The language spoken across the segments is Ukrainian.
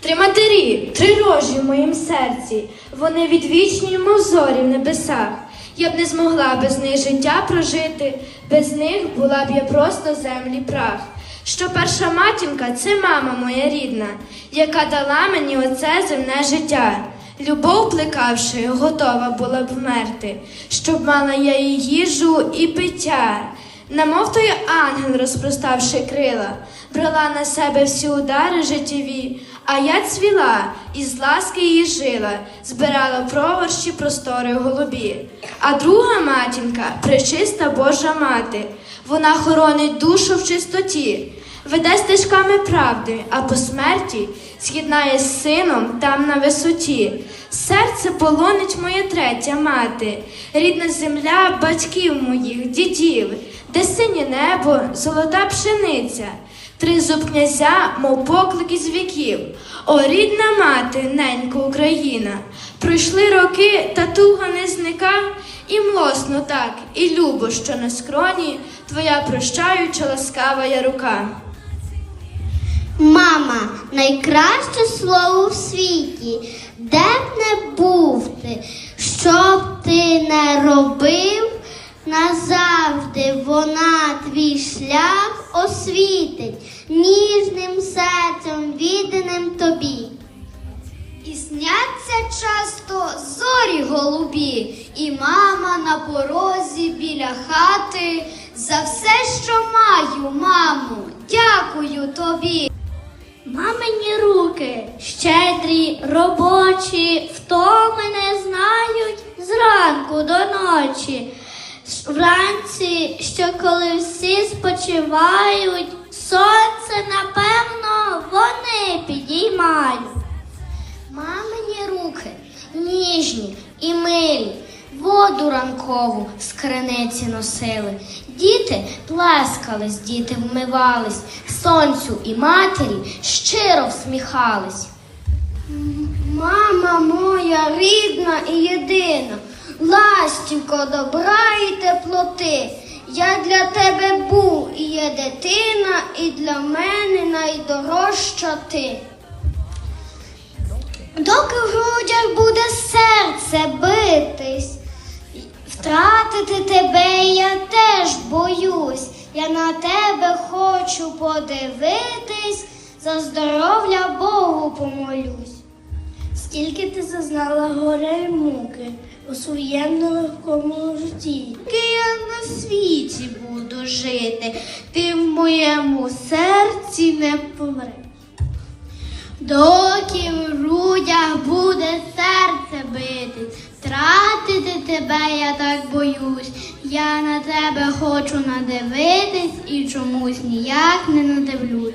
Три матері, три рожі в моїм серці, вони відвічні, мов зорі в небесах. Я б не змогла без них життя прожити, без них була б я просто землі прах. Що перша матінка це мама моя рідна, яка дала мені оце земне життя. Любов плекавши, готова була б вмерти, щоб мала я і їжу, і пиття. Намов той ангел, розпроставши крила, брала на себе всі удари життєві, а я цвіла і з ласки її жила, збирала проворщі простори голубі. А друга матінка, пречиста Божа мати, вона хоронить душу в чистоті, веде стежками правди, а по смерті з'єднає з сином там на висоті. Серце полонить моя третя мати, рідна земля батьків моїх, дідів, де синє небо, золота пшениця, три зуб князя, мов поклик із віків. О, рідна мати, ненька Україна, пройшли роки, та туга не зника, і млосно так, і любо, що на скроні, твоя прощаюча ласкава я рука. Мама, найкраще слово в світі, де б не був ти, що б ти не робив, назавжди вона твій шлях освітить, ніжним серцем відданим тобі. І сняться часто зорі голубі, і мама на порозі біля хати. За все, що маю, мамо, дякую тобі. Мамині руки щедрі, робочі, втоми не знають зранку до ночі. Вранці, що коли всі спочивають, сонце, напевно, вони підіймають. Мамині руки ніжні і милі, воду ранкову з криниці носили. Діти плескались, діти вмивались, сонцю і матері щиро всміхались. Мама моя рідна і єдина, ластівко добра і теплоти. Я для тебе був і є дитина, і для мене найдорожча ти. Доки в грудях буде серце битись, втратити тебе я теж боюсь. Я на тебе хочу подивитись, за здоров'я Богу помолюсь. Скільки ти зазнала горе й муки у своєму нелегкому житті. Скільки я на світі буду жити, ти в моєму серці не помреш. Доки в грудях буде серце битись, втратити тебе я так боюсь. Я на тебе хочу надивитись і чомусь ніяк не надивлюсь.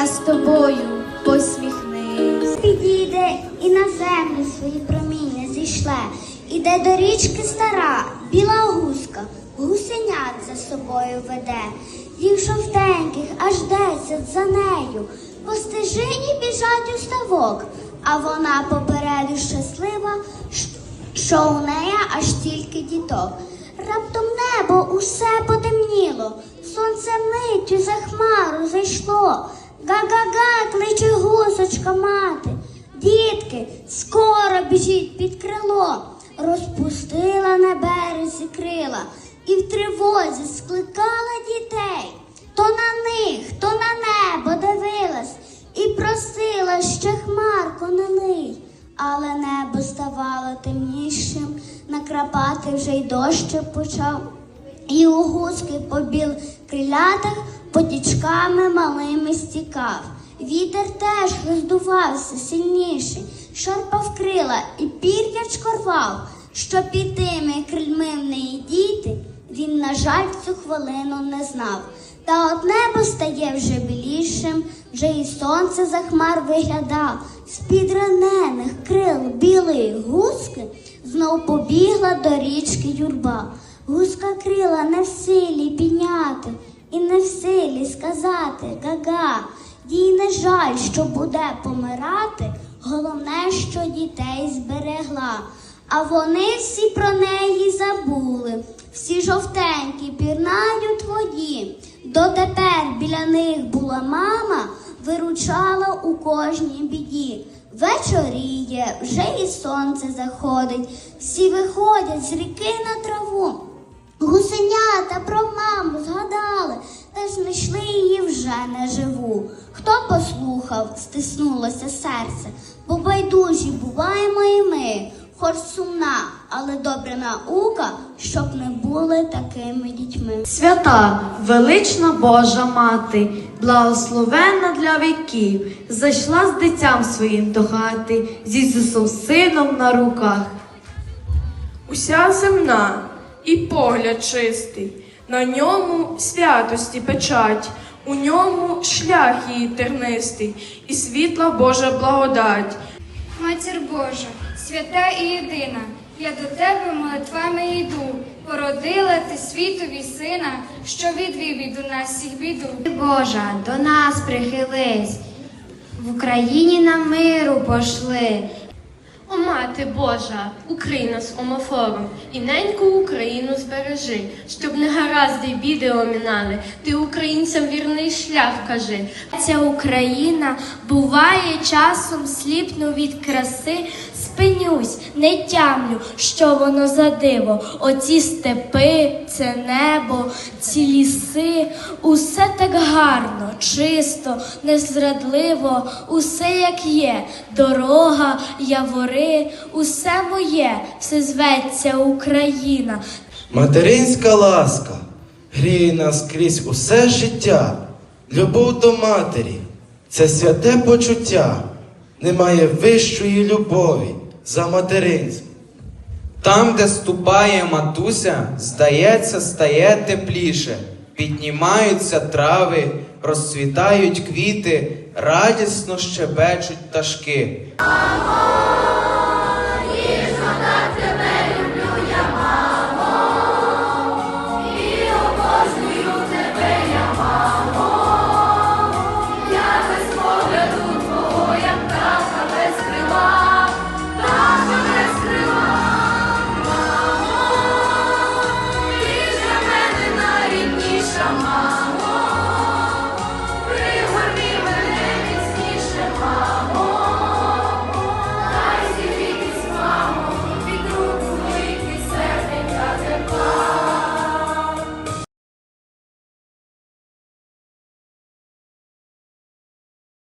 я з тобою посміхнись. Підійде і на землю свої проміння зійшле. Іде до річки стара, біла гуска, гусенят за собою веде. Їх жовтеньких аж десять за нею. По стежині біжать у ставок, а вона попереду щаслива, що у неї аж тільки діток. Раптом небо усе потемніло, сонце миттю за хмару зайшло. Га-га-га, кличе гусочка мати. Дітки, скоро біжіть під крило, розпустила на березі крила і в тривозі скликала дітей. То на них, то на небо дивилась і просила ще хмарку не лий. Але небо ставало темнішим, накрапати вже й дощик почав. І у гуски по біл крилятах потічками малими стікав. Вітер теж роздувався сильніший, шарпав крила і пір'ячко рвав, що під тими крильми в неї діти він, на жаль, цю хвилину не знав. Та от небо стає вже білішим, вже і сонце за хмар виглядав. З-під ранених крил білої гуски знов побігла до річки юрба. Гуска крила не в силі підняти і не в силі сказати га-га. Їй не жаль, що буде помирати, головне, що дітей зберегла. А вони всі про неї забули, всі жовтенькі пірнають воді. Дотепер біля них була мама, виручала у кожній біді. Вечоріє, вже і сонце заходить, всі виходять з ріки на траву. Гусенята про маму згадали, та знайшли її вже не живу. Хто послухав, стиснулося серце, бо байдужі буваємо і ми, хоч сумна, але добра наука, щоб не були такими дітьми. Свята, велична Божа мати, благословенна для віків, зайшла з дитям своїм до хати, з Ісусом Сином на руках. Уся земна і погляд чистий, на ньому святості печать, у ньому шлях її тернистий, і світла Божа благодать. Матір Божа, свята і єдина, я до тебе молитвами йду. Породила ти світові сина, що відвів від у нас всіх біду. Божа, до нас прихились, в Україні нам миру пошли. О, мати Божа, укрий нас омофором, і неньку Україну збережи, щоб не гаразди біди омінали, ти українцям вірний шлях кажи. Ця Україна буває часом сліпну від краси, спинюсь, не тямлю, що воно за диво. Оці степи, це небо, ці ліси, усе так гарно, чисто, незрадливо, усе як є, дорога, явори, усе моє, все зветься Україна. Материнська ласка гріє нас крізь усе життя. Любов до матері це святе почуття. Немає вищої любові за материнство. Там, де ступає матуся, здається, стає тепліше. Піднімаються трави, розцвітають квіти, радісно щебечуть пташки.